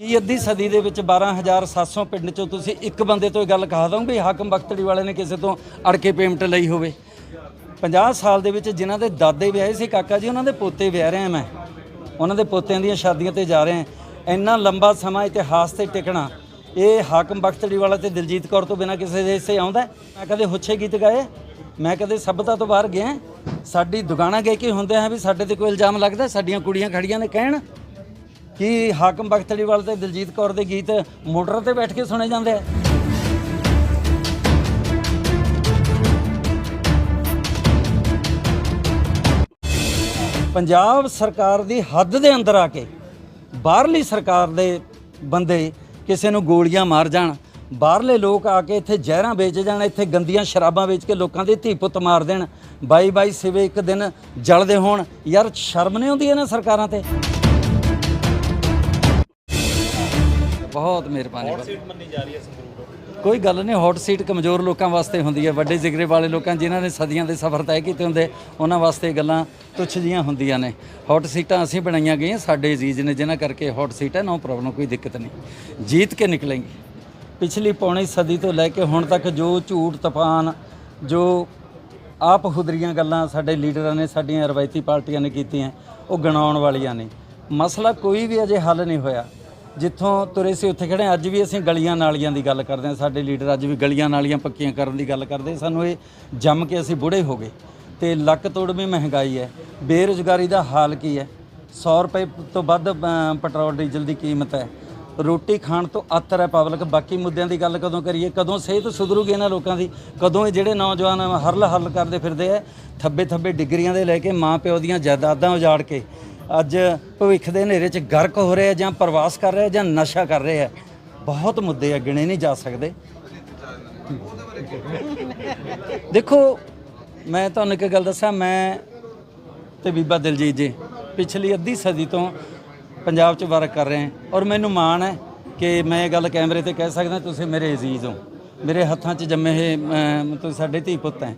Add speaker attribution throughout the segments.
Speaker 1: ਕੀ ਅੱਧੀ ਸਦੀ ਦੇ ਵਿੱਚ 12700 ਪਿੰਡ ਚੋਂ ਤੁਸੀਂ ਇੱਕ ਬੰਦੇ ਤੋਂ ਇਹ ਗੱਲ ਕਹਾ ਦੋ ਵੀ ਹਾਕਮ ਬਖਤੜੀ ਵਾਲੇ ਨੇ ਕਿਸੇ ਤੋਂ ਅੜ ਕੇ ਪੇਮੈਂਟ ਲਈ ਹੋਵੇ? 50 ਸਾਲ ਦੇ ਵਿੱਚ ਜਿਨ੍ਹਾਂ ਦੇ ਦਾਦੇ ਵਿਆਹੇ ਸੀ, ਕਾਕਾ ਜੀ, ਉਹਨਾਂ ਦੇ ਪੋਤੇ ਵਿਆਹ ਰਿਹਾ ਮੈਂ। ਉਹਨਾਂ ਦੇ ਪੋਤਿਆਂ ਦੀਆਂ ਸ਼ਾਦੀਆਂ ਤੇ ਜਾ ਰਿਹਾ ਇੰਨਾ ਲੰਬਾ ਸਮਾਂ ਇਤਿਹਾਸ ਤੇ ਟਿਕਣਾ, ਇਹ ਹਾਕਮ ਬਖਤੜੀ ਵਾਲਾ ਤੇ ਦਿਲਜੀਤ ਕੌਰ ਤੋਂ ਬਿਨਾ ਕਿਸੇ ਦੇ ਹਿੱਸੇ ਆਉਂਦਾ ਮੈਂ ਕਦੇ ਹੁੱਛੇ ਗੀਤ ਗਾਏ? ਮੈਂ ਕਦੇ ਸਭਤਾ ਤੋਂ ਬਾਹਰ ਗਿਆ? ਸਾਡੀ ਦੁਕਾਨਾਂ ਗਏ ਕਿ ਹੁੰਦੇ ਆ ਵੀ ਸਾਡੇ ਤੇ ਕੋਈ ਇਲਜ਼ਾਮ ਲੱਗਦਾ? ਸਾਡੀਆਂ ਕੁੜੀਆਂ ਖੜੀਆਂ ਨੇ ਕਹਿਣ ਕੀ ਹਾਕਮ ਬਖਤੜੀ ਵਾਲੇ ਤੇ ਦਿਲਜੀਤ ਕੌਰ ਦੇ ਗੀਤ ਮੋਟਰ ਤੇ ਬੈਠ ਕੇ ਸੁਣੇ ਜਾਂਦੇ ਆ? ਪੰਜਾਬ ਸਰਕਾਰ ਦੀ ਹੱਦ ਦੇ ਅੰਦਰ ਆ ਕੇ ਬਾਹਰਲੀ ਸਰਕਾਰ ਦੇ ਬੰਦੇ ਕਿਸੇ ਨੂੰ ਗੋਲੀਆਂ ਮਾਰ ਜਾਣ, ਬਾਹਰਲੇ ਲੋਕ ਆ ਕੇ ਇੱਥੇ ਜ਼ਹਿਰਾਂ ਵੇਚ ਜਾਣ, ਇੱਥੇ ਗੰਦੀਆਂ ਸ਼ਰਾਬਾਂ ਵੇਚ ਕੇ ਲੋਕਾਂ ਦੇ ਧੀ ਪੁੱਤ ਮਾਰ ਦੇਣ ਬਾਈ ਬਾਈ ਸਿਵੇ ਇੱਕ ਦਿਨ ਜਲਦੇ ਹੋਣ। ਯਾਰ ਸ਼ਰਮ ਨਹੀਂ ਆਉਂਦੀ ਇਹਨਾਂ ਸਰਕਾਰਾਂ ਤੇ? ਬਹੁਤ ਮਿਹਰਬਾਨੀ ਸੀਟ ਮੰਨੀ ਜਾ ਰਹੀ ਹੈ ਸੰਗਰੂਰ ਕੋਈ ਗੱਲ ਨਹੀਂ ਹੌਟ ਸੀਟ ਕਮਜ਼ੋਰ ਲੋਕਾਂ ਵਾਸਤੇ ਹੁੰਦੀ ਹੈ ਵੱਡੇ ਜਿਗਰੇ ਵਾਲੇ ਲੋਕਾਂ ਜਿਨ੍ਹਾਂ ਨੇ ਸਦੀਆਂ ਦੇ ਸਫ਼ਰ ਤੈਅ ਕੀਤੇ ਹੁੰਦੇ ਉਹਨਾਂ ਵਾਸਤੇ ਗੱਲਾਂ ਤੁੱਛ ਜੀਆਂ ਹੁੰਦੀਆਂ ਨੇ। ਹੌਟ ਸੀਟਾਂ ਅਸੀਂ ਬਣਾਈਆਂ ਗਈਆਂ ਸਾਡੇ ਅਜ਼ੀਜ਼ ਨੇ ਜਿਨ੍ਹਾਂ ਕਰਕੇ ਹੌਟ ਸੀਟ ਹੈ ਨੋ ਪ੍ਰੋਬਲਮ ਕੋਈ ਦਿੱਕਤ ਨਹੀਂ। ਜੀਤ ਕੇ ਨਿਕਲेंगे ਪਿਛਲੀ ਪੌਣੀ ਸਦੀ ਤੋਂ ਲੈ ਕੇ ਹੁਣ ਤੱਕ ਜੋ ਝੂਠ ਤੂਫਾਨ ਜੋ ਆਪ ਹੁਦਰੀਆਂ ਗੱਲਾਂ ਸਾਡੇ ਲੀਡਰਾਂ ਨੇ ਸਾਡੀਆਂ ਰਵਾਇਤੀ ਪਾਰਟੀਆਂ ਨੇ ਕੀਤੀਆਂ ਉਹ ਗਣਾਉਣ ਵਾਲੀਆਂ ਨੇ। ਮਸਲਾ ਕੋਈ ਵੀ ਅਜੇ ਹੱਲ ਨਹੀਂ ਹੋਇਆ। ਜਿੱਥੋਂ ਤੁਰੇ ਸੀ, ਉੱਥੇ ਖੜੇ ਹਾਂ। ਅੱਜ ਵੀ ਅਸੀਂ ਗਲੀਆਂ ਨਾਲੀਆਂ ਦੀ ਗੱਲ ਕਰਦੇ ਹਾਂ। ਸਾਡੇ ਲੀਡਰ ਅੱਜ ਵੀ ਗਲੀਆਂ ਨਾਲੀਆਂ ਪੱਕੀਆਂ ਕਰਨ ਦੀ ਗੱਲ ਕਰਦੇ। ਸਾਨੂੰ ਇਹ ਜੰਮ ਕੇ ਅਸੀਂ ਬੁੜੇ ਹੋ ਗਏ। ਤੇ ਲੱਕ ਤੋੜਵੀਂ ਮਹਿੰਗਾਈ ਹੈ। ਬੇਰੁਜ਼ਗਾਰੀ ਦਾ ਹਾਲ ਕੀ ਹੈ? 100 ਰੁਪਏ ਤੋਂ ਵੱਧ ਪੈਟਰੋਲ, ਡੀਜ਼ਲ ਦੀ ਕੀਮਤ ਹੈ। ਰੋਟੀ ਖਾਣ ਤੋਂ ਅਤਰ ਹੈ ਪਬਲਿਕ। ਬਾਕੀ ਮੁੱਦਿਆਂ ਦੀ ਗੱਲ ਕਦੋਂ ਕਰੀਏ? ਕਦੋਂ ਸਿਹਤ ਸੁਧਰੂਗੀ ਇਹਨਾਂ ਲੋਕਾਂ ਦੀ? ਕਦੋਂ ਇਹ ਜਿਹੜੇ ਨੌਜਵਾਨ ਹਰਲ ਹਰਲ ਕਰਦੇ ਫਿਰਦੇ ਆ, ਥੱਬੇ ਥੱਬੇ ਡਿਗਰੀਆਂ ਦੇ ਲੈ ਕੇ ਮਾਂ ਪਿਓ ਦੀਆਂ ਜਾਇਦਾਦਾਂ ਉਜਾੜ ਕੇ ਅੱਜ ਭਵਿੱਖ ਦੇ ਹਨੇਰੇ 'ਚ ਗਰਕ ਹੋ ਰਹੇ ਆ ਜਾਂ ਪ੍ਰਵਾਸ ਕਰ ਰਹੇ ਆ ਜਾਂ ਨਸ਼ਾ ਕਰ ਰਹੇ ਆ ਬਹੁਤ ਮੁੱਦੇ ਆ ਗਿਣੇ ਨਹੀਂ ਜਾ ਸਕਦੇ। ਦੇਖੋ ਮੈਂ ਤੁਹਾਨੂੰ ਇੱਕ ਗੱਲ ਦੱਸਾਂ ਮੈਂ ਤੇ ਬੀਬਾ ਦਿਲਜੀਤ ਜੀ ਪਿਛਲੀ ਅੱਧੀ ਸਦੀ ਤੋਂ ਪੰਜਾਬ 'ਚ ਵਰਕ ਕਰ ਰਹੇ ਹਾਂ ਔਰ ਮੈਨੂੰ ਮਾਣ ਹੈ ਕਿ ਮੈਂ ਇਹ ਗੱਲ ਕੈਮਰੇ ਤੇ ਕਹਿ ਸਕਦਾ ਤੁਸੀਂ ਮੇਰੇ ਅਜ਼ੀਜ਼ ਹੋ। ਮੇਰੇ ਹੱਥਾਂ 'ਚ ਜੰਮੇ ਹੋਏ ਅਮ, ਤੁਸੀਂ ਸਾਡੇ ਧੀ ਪੁੱਤ ਹੈ।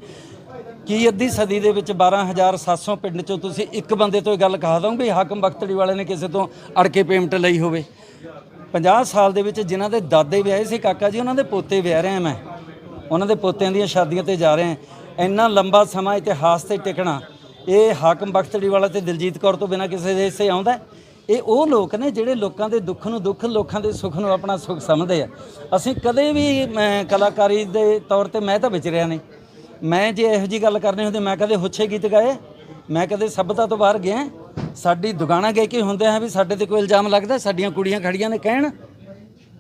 Speaker 1: ਕੀ ਅੱਧੀ ਸਦੀ ਦੇ ਵਿੱਚ 12700 ਪਿੰਡ 'ਚੋਂ ਤੁਸੀਂ ਇੱਕ ਬੰਦੇ ਤੋਂ ਇਹ ਗੱਲ ਕਹਾ ਦੋ ਵੀ ਹਾਕਮ ਬਖਤੜੀ ਵਾਲੇ ਨੇ ਕਿਸੇ ਤੋਂ ਅੜ ਕੇ ਪੇਮੈਂਟ ਲਈ ਹੋਵੇ? 50 ਸਾਲ ਦੇ ਵਿੱਚ ਜਿਨ੍ਹਾਂ ਦੇ ਦਾਦੇ ਵਿਆਹੇ ਸੀ, ਕਾਕਾ ਜੀ, ਉਹਨਾਂ ਦੇ ਪੋਤੇ ਵਿਆਹ ਰਹੇ ਮੈਂ। ਉਹਨਾਂ ਦੇ ਪੋਤਿਆਂ ਦੀਆਂ ਸ਼ਾਦੀਆਂ ਤੇ ਜਾ ਰਿਹਾ ਇੰਨਾ ਲੰਬਾ ਸਮਾਂ ਇਤਿਹਾਸ ਤੇ ਟਿਕਣਾ, ਇਹ ਹਾਕਮ ਬਖਤੜੀ ਵਾਲਾ ਤੇ ਦਿਲਜੀਤ ਕੌਰ ਤੋਂ ਬਿਨਾ ਕਿਸੇ ਦੇ ਹਿੱਸੇ ਆਉਂਦਾ ਇਹ ਉਹ ਲੋਕ ਨੇ ਜਿਹੜੇ ਲੋਕਾਂ ਦੇ ਦੁੱਖ ਨੂੰ ਦੁੱਖ, ਲੋਕਾਂ ਦੇ ਸੁੱਖ ਨੂੰ ਆਪਣਾ ਸੁੱਖ ਸਮਝਦੇ ਆ। ਅਸੀਂ ਕਦੇ ਵੀ ਕਲਾਕਾਰੀ ਦੇ ਤੌਰ ਤੇ ਮੈਂ ਤਾਂ ਵਿਚਰਿਆ ਨਹੀਂ। ਮੈਂ ਜੇ ਇਹੋ ਜੀ ਗੱਲ ਕਰਨੀ ਹੁੰਦੀ, ਮੈਂ ਕਦੇ ਹੁੱਛੇ ਗੀਤ ਗਾਏ? ਮੈਂ ਕਦੇ ਸਭਤਾ ਤੋਂ ਬਾਹਰ ਗਿਆ? ਸਾਡੀ ਦੁਗਾਣਾ ਗਏ ਕਿ ਹੁੰਦੇ ਆ ਵੀ ਸਾਡੇ ਤੇ ਕੋਈ ਇਲਜ਼ਾਮ ਲੱਗਦਾ? ਸਾਡੀਆਂ ਕੁੜੀਆਂ ਖੜੀਆਂ ਨੇ ਕਹਿਣ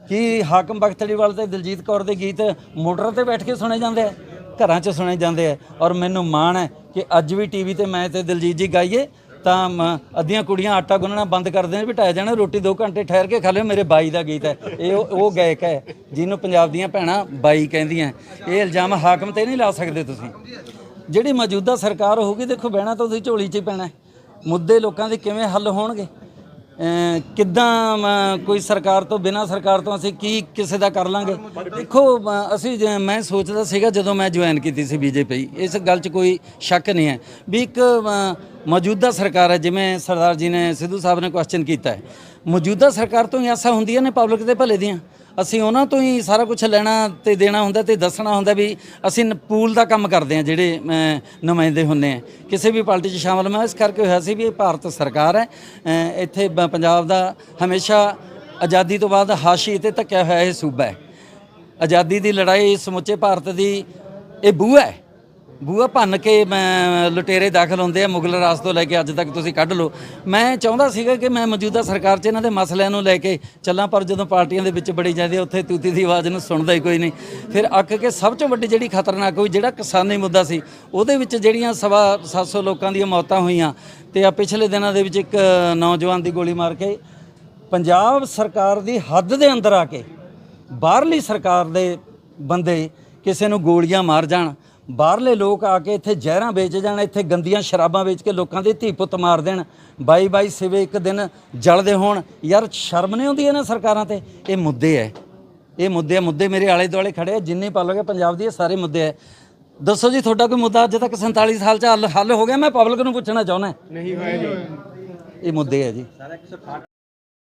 Speaker 1: ਕਿ ਹਾਕਮ ਬਖਤੜੀਵਾਲ ਤੇ ਦਿਲਜੀਤ ਕੌਰ ਦੇ ਗੀਤ ਮੋਟਰ ਤੇ ਬੈਠ ਕੇ ਸੁਣੇ ਜਾਂਦੇ ਆ, ਘਰਾਂ 'ਚ ਸੁਣੇ ਜਾਂਦੇ ਆ। ਔਰ ਮੈਨੂੰ ਮਾਣ ਹੈ ਕਿ ਅੱਜ ਵੀ ਟੀਵੀ ਤੇ ਮੈਂ ਤੇ ਦਿਲਜੀਤ ਜੀ ਗਾਈਏ। ਤਾਂ ਮ- ਅੱਧੀਆਂ ਕੁੜੀਆਂ ਆਟਾ ਗੁੰਨਣਾ ਬੰਦ ਕਰ ਦੇਣ, ਵੀ ਢਾਇਆ ਜਾਣਾ, ਰੋਟੀ 2 ਘੰਟੇ ਠਹਿਰ ਕੇ ਖਾ ਲਿਓ, ਮੇਰੇ ਬਾਈ ਦਾ ਗੀਤ ਹੈ। ਇਹ ਉਹ ਗਾਇਕ ਹੈ, ਜਿਹਨੂੰ ਪੰਜਾਬ ਦੀਆਂ ਭੈਣਾਂ ਬਾਈ ਕਹਿੰਦੀਆਂ। ਇਹ ਇਲਜ਼ਾਮ ਹਾਕਮ ਤੇ ਨਹੀਂ ਲਾ ਸਕਦੇ ਤੁਸੀਂ। ਜਿਹੜੀ ਮੌਜੂਦਾ ਸਰਕਾਰ ਹੋਊਗੀ, ਦੇਖੋ, ਬਹਿਣਾ ਤਾਂ ਤੁਸੀਂ ਝੋਲੀ 'ਚ ਹੀ ਪੈਣਾ ਮੁੱਦੇ ਲੋਕਾਂ ਦੇ ਕਿਵੇਂ ਹੱਲ ਹੋਣਗੇ? ਕਿੱਦਾਂ ਕੋਈ ਸਰਕਾਰ ਤੋਂ, ਬਿਨਾਂ ਸਰਕਾਰ ਤੋਂ ਅਸੀਂ ਕੀ ਕਿਸੇ ਦਾ ਕਰ ਲਾਂਗੇ? ਦੇਖੋ ਅਸੀਂ ਜ- ਮੈਂ ਸੋਚਦਾ ਸੀਗਾ ਜਦੋਂ ਮੈਂ ਜੁਆਇਨ ਕੀਤੀ ਸੀ ਬੀਜੇਪੀ ਇਸ ਗੱਲ 'ਚ ਕੋਈ ਸ਼ੱਕ ਨਹੀਂ ਹੈ ਵੀ ਇੱਕ ਮੌਜੂਦਾ ਸਰਕਾਰ ਹੈ, ਜਿਵੇਂ ਸਰਦਾਰ ਜੀ ਨੇ ਸਿੱਧੂ ਸਾਹਿਬ ਨੇ ਕੁਐਸਚਨ ਕੀਤਾ ਹੈ। ਮੌਜੂਦਾ ਸਰਕਾਰ ਤੋਂ ਹੀ ਆਸਾਂ ਹੁੰਦੀਆਂ ਨੇ ਪਬਲਿਕ ਦੇ ਭਲੇ ਦੀਆਂ। ਅਸੀਂ ਉਹਨਾਂ ਤੋਂ ਹੀ ਸਾਰਾ ਕੁਝ ਲੈਣਾ ਤੇ ਦੇਣਾ ਹੁੰਦਾ ਤੇ ਦੱਸਣਾ ਹੁੰਦਾ ਵੀ ਅਸੀਂ ਪੂਲ ਦਾ ਕੰਮ ਕਰਦੇ ਹਾਂ, ਜਿਹੜੇ ਨੁਮਾਇੰਦੇ ਹੁੰਦੇ ਆ ਕਿਸੇ ਵੀ ਪਾਰਟੀ 'ਚ ਸ਼ਾਮਲ ਮੈਂ ਇਸ ਕਰਕੇ ਹੋਇਆ ਸੀ ਵੀ ਇਹ ਭਾਰਤ ਸਰਕਾਰ ਹੈ। ਇੱਥੇ ਬ- ਪੰਜਾਬ ਦਾ ਹਮੇਸ਼ਾ ਆਜ਼ਾਦੀ ਤੋਂ ਬਾਅਦ ਹਾਸ਼ੀ ਤੇ ਧੱਕਿਆ ਹੋਇਆ ਇਹ ਸੂਬਾ ਹੈ। ਆਜ਼ਾਦੀ ਦੀ ਲੜਾਈ ਸਮੁੱਚੇ ਭਾਰਤ ਦੀ ਇਹ ਬੂਹਾ ਹੈ। ਬੂਹਾ ਭੰਨ ਕੇ ਮੈਂ ਲੁਟੇਰੇ ਦਾਖਲ ਹੁੰਦੇ ਆ ਮੁਗਲ ਰਾਜ ਤੋਂ ਲੈ ਕੇ ਅੱਜ ਤੱਕ ਤੁਸੀਂ ਕੱਢ ਲਓ। ਮੈਂ ਚਾਹੁੰਦਾ ਸੀਗਾ ਕਿ ਮੈਂ ਮੌਜੂਦਾ ਸਰਕਾਰ 'ਚ ਇਹਨਾਂ ਦੇ ਮਸਲਿਆਂ ਨੂੰ ਲੈ ਕੇ ਚੱਲਾਂ ਪਰ ਜਦੋਂ ਪਾਰਟੀਆਂ ਦੇ ਵਿੱਚ ਬੜੀ ਜਾਂਦੀ ਆ, ਉੱਥੇ ਤੂਤੀ ਦੀ ਆਵਾਜ਼ ਨੂੰ ਸੁਣਦਾ ਹੀ ਕੋਈ ਨਹੀਂ। ਫਿਰ ਅੱਕ ਕੇ ਸਭ ਤੋਂ ਵੱਡੀ ਜਿਹੜੀ ਖਤਰਨਾਕ ਹੋਈ ਜਿਹੜਾ ਕਿਸਾਨੀ ਮੁੱਦਾ ਸੀ ਉਹਦੇ ਵਿੱਚ ਜਿਹੜੀਆਂ ਸਵਾ 700 ਲੋਕਾਂ ਦੀਆਂ ਮੌਤਾਂ ਹੋਈਆਂ ਤੇ ਆ ਪਿਛਲੇ ਦਿਨਾਂ ਦੇ ਵਿੱਚ ਇੱਕ ਨੌਜਵਾਨ ਦੀ ਗੋਲੀ ਮਾਰ ਕੇ ਪੰਜਾਬ ਸਰਕਾਰ ਦੀ ਹੱਦ ਦੇ ਅੰਦਰ ਆ ਕੇ ਬਾਹਰਲੀ ਸਰਕਾਰ ਦੇ ਬੰਦੇ ਕਿਸੇ ਨੂੰ ਗੋਲੀਆਂ ਮਾਰ ਜਾਣ ਬਾਹਰਲੇ ਲੋਕ ਆ ਕੇ ਇੱਥੇ ਜ਼ਹਿਰਾਂ ਵੇਚ ਜਾਣ ਇੱਥੇ ਗੰਦੀਆਂ ਸ਼ਰਾਬਾਂ ਵੇਚ ਕੇ ਲੋਕਾਂ ਦੇ ਧੀ ਪੁੱਤ ਮਾਰ ਦੇਣ। ਬਾਈ ਬਾਈ ਸਿਵੇ ਇੱਕ ਦਿਨ ਜਲਦੇ ਹੋਣ। ਯਾਰ ਸ਼ਰਮ ਨਹੀਂ ਆਉਂਦੀ ਇਹਨਾਂ ਸਰਕਾਰਾਂ ਤੇ? ਇਹ ਮੁੱਦੇ ਐ। ਇਹ ਮੁੱਦੇ ਮੁੱਦੇ ਮੇਰੇ ਆਲੇ ਦੁਆਲੇ ਖੜੇ ਜਿੰਨੇ ਪਾਲੋਗੇ ਪੰਜਾਬ ਦੀ ਇਹ ਸਾਰੇ ਮੁੱਦੇ ਐ। ਦੱਸੋ ਜੀ ਤੁਹਾਡਾ ਕੋਈ ਮੁੱਦਾ ਅੱਜ ਤੱਕ 47 ਸਾਲ ਚ ਹੱਲ ਹੋ ਗਿਆ? ਮੈਂ ਪਬਲਿਕ ਨੂੰ ਪੁੱਛਣਾ ਚਾਹੁੰਦਾ। ਨਹੀਂ ਹੋਇਆ ਜੀ। ਇਹ ਮੁੱਦੇ ਆ ਜੀ।